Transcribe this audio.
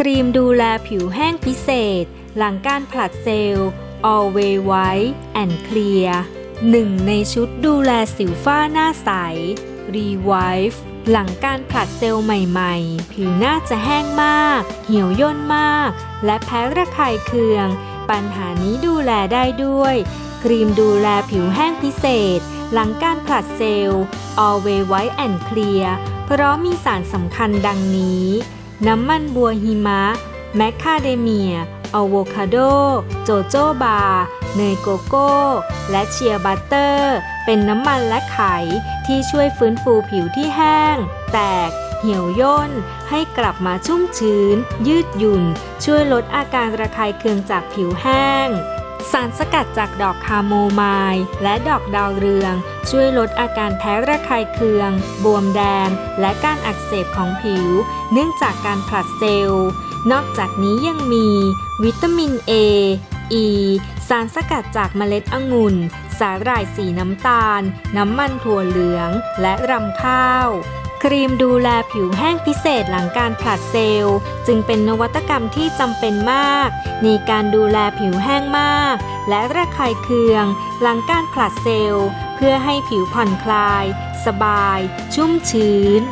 ครีมดูแลผิวแห้งพิเศษ หลังการผลัดเซลล์ Always White and Clear หนึ่งในชุดดูแลสิวฝ้าหน้าใส Revive หลังการผลัดเซลล์ใหม่ๆ ผิวหน้าจะแห้งมาก เหี่ยวย่นมาก และแพ้ระคายเคือง ปัญหานี้ดูแลได้ด้วย ครีมดูแลผิวแห้งพิเศษ หลังการผลัดเซลล์ Always White and Clear เพราะมีสารสำคัญดังนี้ น้ำมันบัวหิมะ แมคคาเดเมียอะโวคาโด โจโจบาเนยโกโก้ และเชียร์บัตเตอร์ เป็นน้ำมันและไขที่ช่วยฟื้นฟูผิวที่แห้ง แตก เหี่ยวย่น ให้กลับมาชุ่มชื้น ยืดหยุ่น ช่วยลดอาการระคายเคืองจากผิวแห้ง สารสกัดจากดอกคาโมไมล์และดอกดาวเรือง ช่วยลดอาการแพ้ระคายเคือง บวมแดง และการอักเสบของผิว เนื่องจากการผลัดเซลล์ นอกจากนี้ยังมี วิตามิน A E สารสกัดจากเมล็ดองุ่น สาหร่ายสีน้ำตาล น้ำมันถั่วเหลือง และรำข้าว ครีมดูแลผิวแห้งพิเศษหลังการผลัดเซลล์ จึงเป็นนวัตกรรมที่จำเป็นมาก ในการดูแลผิวแห้งมาก และระคายเคือง หลังการผลัดเซลล์ เพื่อให้ผิวผ่อนคลาย สบาย ชุ่มชื้น